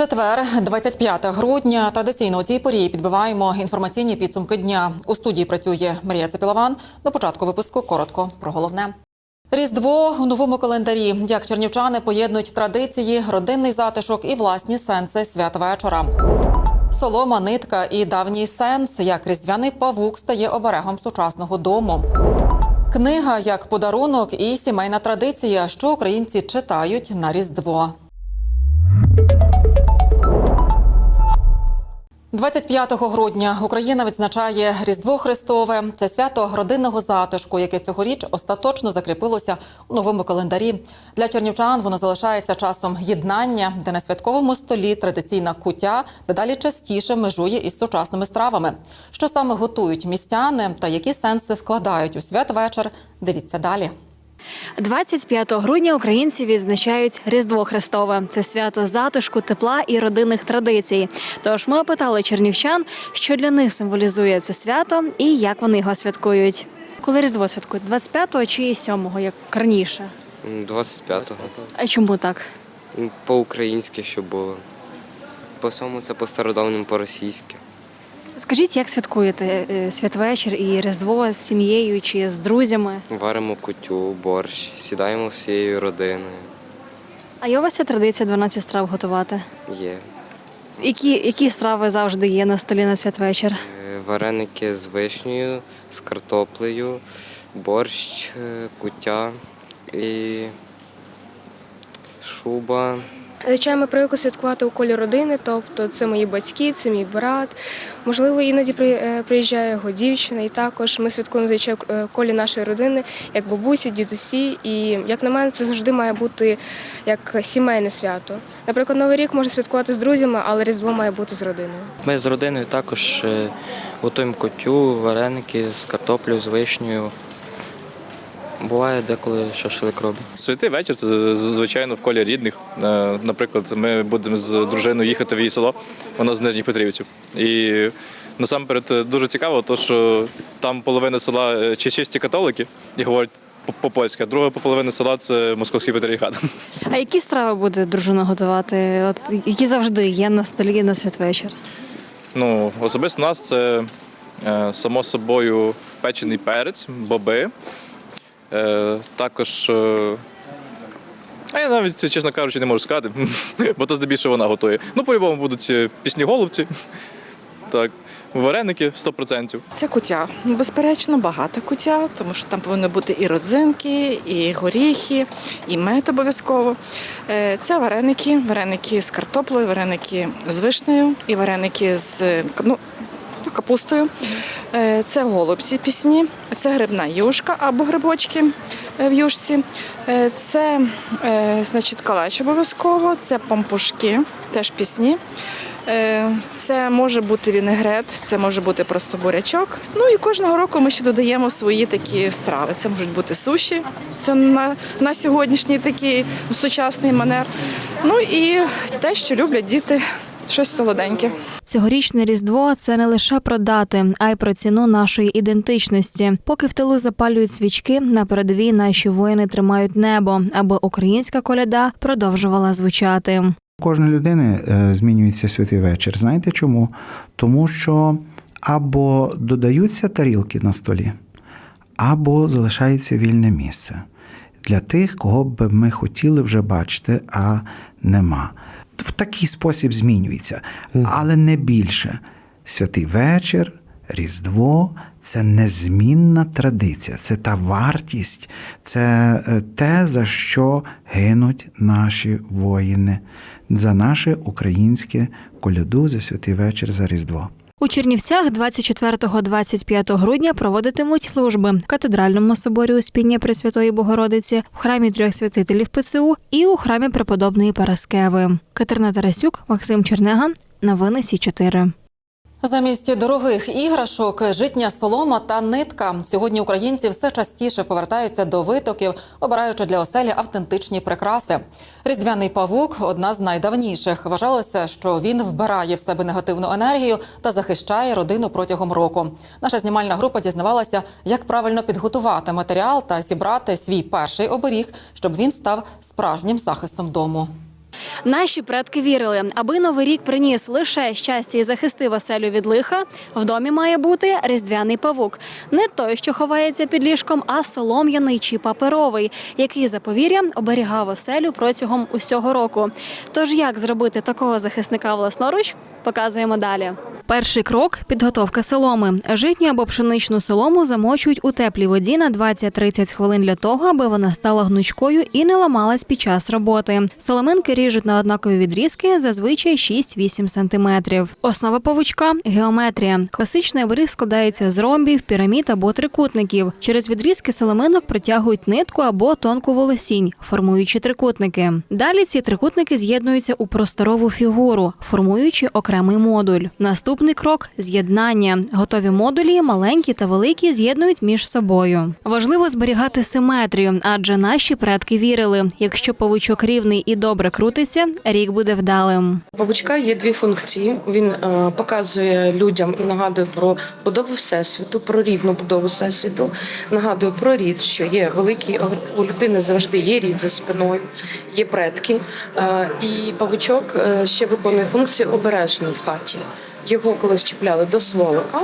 Четвер, 25 грудня. Традиційно у цій порі підбиваємо інформаційні підсумки дня. У студії працює Марія Цепілован. До початку випуску коротко про головне. Різдво у новому календарі. Як чернівчани поєднують традиції, родинний затишок і власні сенси святвечора. Солома, нитка і давній сенс, як різдвяний павук стає оберегом сучасного дому. Книга як подарунок і сімейна традиція, що українці читають на Різдво. 25 грудня Україна відзначає Різдво Христове. Це свято родинного затишку, яке цьогоріч остаточно закріпилося у новому календарі. Для чернівчан воно залишається часом єднання, де на святковому столі традиційна куття дедалі частіше межує із сучасними стравами. Що саме готують містяни та які сенси вкладають у святвечір, дивіться далі. 25 грудня українці відзначають Різдво Христове. Це свято затишку, тепла і родинних традицій. Тож ми опитали чернівчан, що для них символізує це свято і як вони його святкують. Коли Різдво святкують? 25-го чи 7-го, як раніше? М, 25-го. А чому так? По-українськи, щоб було. По всьому це по стародавньому по-російськи. Скажіть, як святкуєте е, святвечір і Різдво з сім'єю чи з друзями? Варимо кутю, борщ, сідаємо всією родиною. А є у вас ця традиція 12 страв готувати? Є. Які, які страви завжди є на столі на святвечір? Е, Вареники з вишнею, з картоплею, борщ, е, кутя і шуба. Звичайно, ми привикли святкувати у колі родини, тобто це мої батьки, це мій брат. Можливо, іноді е, приїжджає його дівчина, і також ми святкуємо звичайно е, колі нашої родини, як бабусі, дідусі. І як на мене, це завжди має бути як сімейне свято. Наприклад, Новий рік можна святкувати з друзями, але Різдво має бути з родиною. Ми з родиною також е, готуємо котю, вареники з картоплею, з вишнею. Буває деколи шашлик робимо. Святий вечір це звичайно в колі рідних. Е, Наприклад, ми будемо з дружиною їхати в її село, вона з Нижніх Петрівців. І насамперед е, дуже цікаво, то, що там половина села е, чи чисті католики і говорять по- по-польськи, а друга половина села це московський патріархат. А які страви буде дружина готувати? От які завжди є на столі на святвечір? Ну, особисто у нас це само собою печений перець, боби. Е, також. е, а я навіть, чесно кажучи, не можу сказати, бо то здебільшого вона готує. Ну, по-любому будуть е, пісні голубці, так, вареники 100%. Це кутя. Ну, Безперечно, багата кутя, тому що там повинні бути і родзинки, і горіхи, і мед обов'язково. Це вареники, вареники з картоплею, вареники з вишнею і вареники з ну, капустою. Е, Це голубці пісні, це грибна юшка або грибочки е, в юшці. Е, Це значить, калач обов'язково, це пампушки, теж пісні. Це може бути вінегрет, це може бути просто бурячок. Ну і кожного року ми ще додаємо свої такі страви. Це можуть бути суші, це на, на сьогоднішній такий сучасний манер. Ну і те, що люблять діти, щось солоденьке. Цьогорічне різдво це не лише про дати, а й про ціну нашої ідентичності. Поки в тилу запалюють свічки, на передовій наші воїни тримають небо, аби українська коляда продовжувала звучати. У кожної людини е, змінюється святий вечір. Знаєте чому? Тому що або додаються тарілки на столі, або залишається вільне місце для тих, кого б ми хотіли вже бачити, а нема. В такий спосіб змінюється, але не більше. Святий вечір, Різдво це незмінна традиція, це та вартість, це е, те, за що гинуть наші воїни, за наше українське коляду, за святий вечір, за Різдво. У Чернівцях 24-25 грудня проводитимуть служби в катедральному соборі Успіння Пресвятої Богородиці, в храмі трьох святителів ПЦУ і у храмі преподобної Параскеви. Катерина Тарасюк, Максим Чернега. Новини Сі 4 Замість дорогих іграшок, житня солома та нитка. Сьогодні українці все частіше повертаються до витоків, обираючи для оселі автентичні прикраси. Різдвяний павук одна з найдавніших. Вважалося, що він вбирає в себе негативну енергію та захищає родину протягом року. Наша знімальна група дізнавалася, як правильно підготувати матеріал та зібрати свій перший оберіг, щоб він став справжнім захистом дому. Наші предки вірили, аби новий рік приніс лише щастя і захистив оселю від лиха. В домі має бути різдвяний павук, не той, що ховається під ліжком, а солом'яний чи паперовий, який за повір'ям оберігав оселю протягом усього року. Тож як зробити такого захисника власноруч? Показуємо далі. Перший крок підготовка соломи. Житню або пшеничну солому замочують у теплій воді на 20-30 хвилин для того, аби вона стала гнучкою і не ламалась під час роботи. Соломинки ріжуть на однакові відрізки, зазвичай 6-8 см. Основа павучка геометрія. Класичний оберіг складається з ромбів, пірамід або трикутників. Через відрізки соломинок протягують нитку або тонку волосінь, формуючи трикутники. Далі ці трикутники з'єднуються у просторову фігуру, формуючи окремий модуль. Наступний крок з'єднання. Готові модулі, маленькі та великі, з'єднують між собою. Важливо зберігати симетрію, адже наші предки вірили, якщо павучок рівний і добре крутиться, рік буде вдалим. Павучка є дві функції. Він е, показує людям і нагадує про будову всесвіту, про рівну будову всесвіту. Нагадує про рід, що є великий у людини завжди є рід за спиною, є предки. Е, і павучок е, ще виконує функцію обережної в хаті. Його колись чіпляли до сволока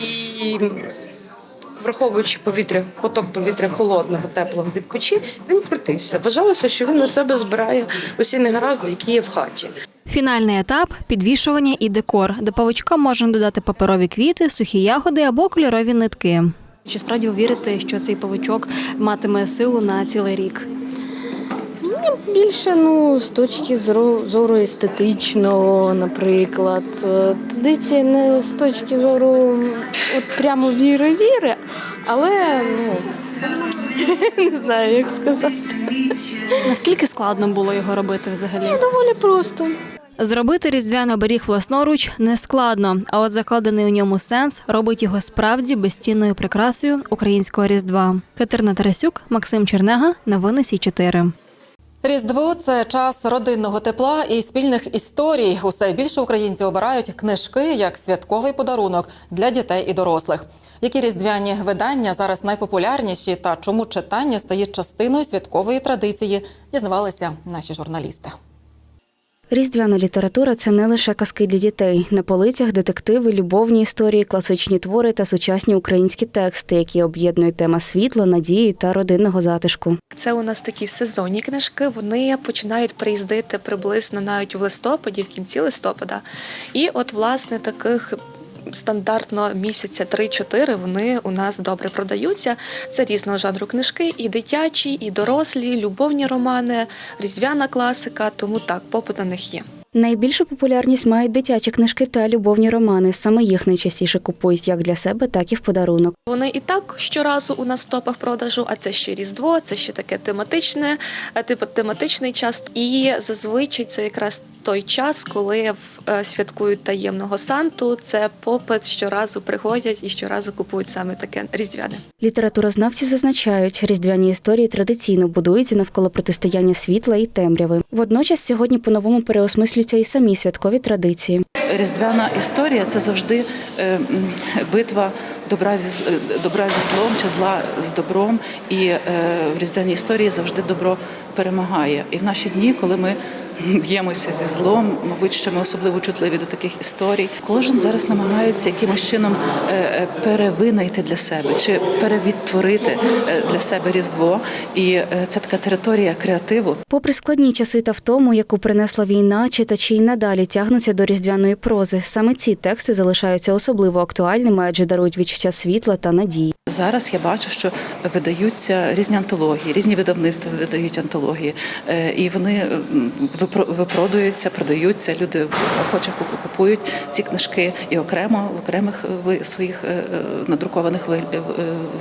і. Враховуючи повітря, поток повітря холодного, теплого від печі, він крутився. Вважалося, що він на себе збирає усі негаразди, які є в хаті. Фінальний етап підвішування і декор. До павучка можна додати паперові квіти, сухі ягоди або кольорові нитки. Чи справді ви вірите, що цей павучок матиме силу на цілий рік? Більше ну з точки зору, зору естетичного, наприклад. Е, Традиція не з точки зору от прямо віри-віри, але ну не знаю, як сказати. Наскільки складно було його робити взагалі? Доволі просто. Зробити різдвяний оберіг власноруч не складно, а от закладений у ньому сенс робить його справді безцінною прикрасою українського різдва. Катерина Тарасюк, Максим Чернега, новини Сі 4 Різдво це час родинного тепла і спільних історій. Усе більше українці обирають книжки як святковий подарунок для дітей і дорослих. Які різдвяні видання зараз найпопулярніші та чому читання стає частиною святкової традиції, дізнавалися наші журналісти. Різдвяна література це не лише казки для дітей. На полицях детективи, любовні історії, класичні твори та сучасні українські тексти, які об'єднують тема світла, надії та родинного затишку. Це у нас такі сезонні книжки. Вони починають приїздити приблизно навіть в листопаді, в кінці листопада. І от, власне, таких. Стандартно місяця 3-4 вони у нас добре продаються. Це різного жанру книжки, і дитячі, і дорослі, любовні романи, різдвяна класика. Тому так, попит на них є. Найбільшу популярність мають дитячі книжки та любовні романи. Саме їх найчастіше купують як для себе, так і в подарунок. Вони і так щоразу у нас в топах продажу, а це ще різдво, це ще таке тематичне, е, типу тематичний час. І зазвичай це якраз той час, коли е, святкують таємного санту. Це попит щоразу приходять і щоразу купують саме таке різдвяне. Літературознавці зазначають, різдвяні історії традиційно будуються навколо протистояння світла і темряви. Водночас сьогодні по-новому переосмислюються і самі святкові традиції. Різдвяна історія це завжди е, битва добра зі е, добра зі злом чи зла з добром. І е, в різдвяній історії завжди добро перемагає. І в наші дні, коли ми б'ємося зі злом, мабуть, що ми особливо чутливі до таких історій. Кожен зараз намагається якимось чином е, е, перевинайти для себе чи перевідтворити е, для себе різдво. І це така територія креативу. Попри складні часи та втому, яку принесла війна, читачі й надалі тягнуться до різдвяної прози. Саме ці тексти залишаються особливо актуальними, адже дарують відчуття світла та надії. Зараз я бачу, що видаються різні антології, різні видавництва видають антології, Е, і вони випродуються, продаються. Люди охоче куп- купують ці книжки і окремо в окремих е, своїх е, надрукованих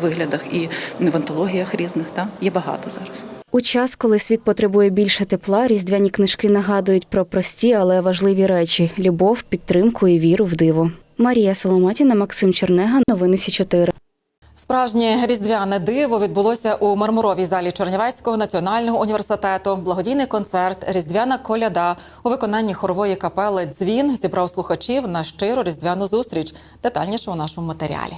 виглядах, і в антологіях різних. Та є багато зараз. У час, коли світ потребує більше тепла, різдвяні книжки нагадують про прості, але важливі речі: любов, підтримку і віру в диво. Марія Соломатіна, Максим Чернега, новини Сі 4 Справжнє різдвяне диво відбулося у мармуровій залі Чернівецького національного університету. Благодійний концерт Різдвяна коляда у виконанні хорової капели Дзвін зібрав слухачів на щиру різдвяну зустріч. Детальніше у нашому матеріалі.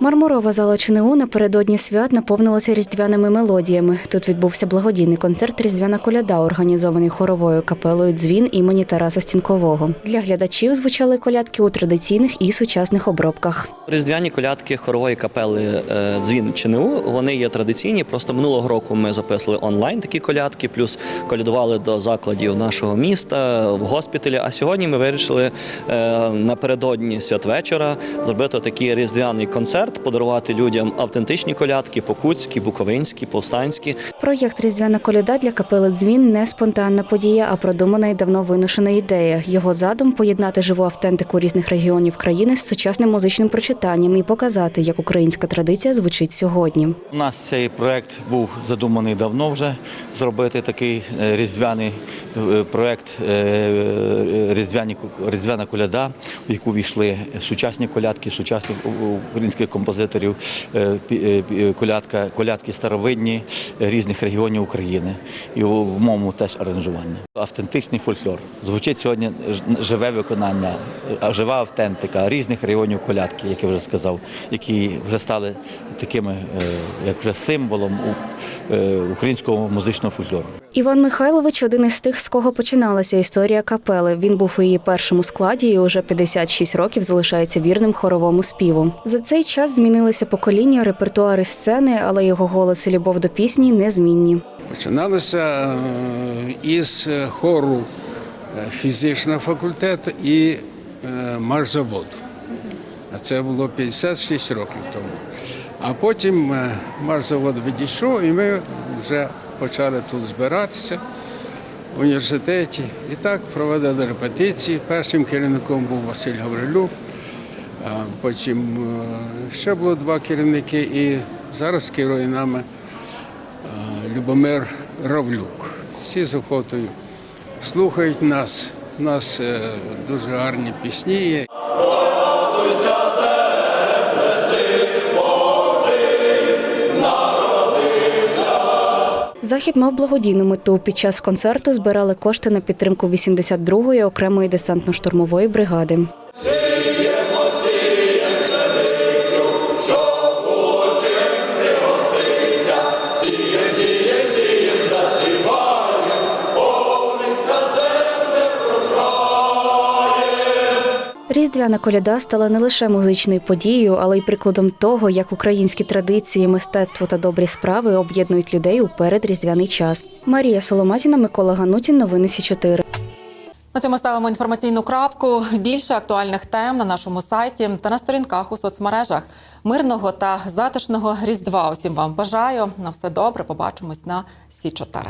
Мармурова зала ЧНУ напередодні свят наповнилася різдвяними мелодіями. Тут відбувся благодійний концерт Різдвяна коляда, організований хоровою капелою Дзвін імені Тараса Стінкового. Для глядачів звучали колядки у традиційних і сучасних обробках. Різдвяні колядки хорової капели е, Дзвін ЧНУ. Вони є традиційні. Просто минулого року ми записували онлайн такі колядки, плюс колядували до закладів нашого міста в госпіталі. А сьогодні ми вирішили е, напередодні святвечора зробити такий різдвяний концерт, подарувати людям автентичні колядки, покутські, буковинські, повстанські. Проєкт Різдвяна коляда для капели Дзвін не спонтанна подія, а продумана і давно виношена ідея. Його задум поєднати живу автентику різних регіонів країни з сучасним музичним прочитанням і показати, як українська традиція звучить сьогодні. У нас цей проект був задуманий давно вже зробити такий е, різдвяний е, проект е, різдвяні різдвяна коляда, в яку війшли сучасні колядки, сучасних українських композиторів, е, е, пі- колядка, колядки старовидні е, різних регіонів України і в моєму теж аранжування. Автентичний фольклор. Звучить сьогодні живе виконання, е, жива автентика різних регіонів колядки, як я вже сказав, які вже стали такими, е, як вже символом у- е, українського музичного фольклору. Іван Михайлович один із тих, з кого починалася історія капели. Він був у її першому складі і уже 56 років залишається вірним хоровому співу. За цей час змінилися покоління, репертуари сцени, але його голос і любов до пісні незмінні. Починалося е, із хору фізичного факультету і е, маршзаводу. А це було 56 років тому. А потім е, маршзавод відійшов, і ми вже почали тут збиратися в університеті. І так проводили репетиції. Першим керівником був Василь Гаврилюк, потім е, ще було два керівники, і зараз керує нами Любомир Равлюк. Всі з охотою слухають нас. У нас е, дуже гарні пісні є. Захід мав благодійну мету. Під час концерту збирали кошти на підтримку 82-ї окремої десантно-штурмової бригади. Різдвяна коляда стала не лише музичною подією, але й прикладом того, як українські традиції, мистецтво та добрі справи об'єднують людей у передріздвяний час. Марія Соломатіна, Микола Ганутін, новини Сі 4 На цьому ставимо інформаційну крапку. Більше актуальних тем на нашому сайті та на сторінках у соцмережах. Мирного та затишного різдва. Усім вам бажаю. На все добре. Побачимось на Сі 4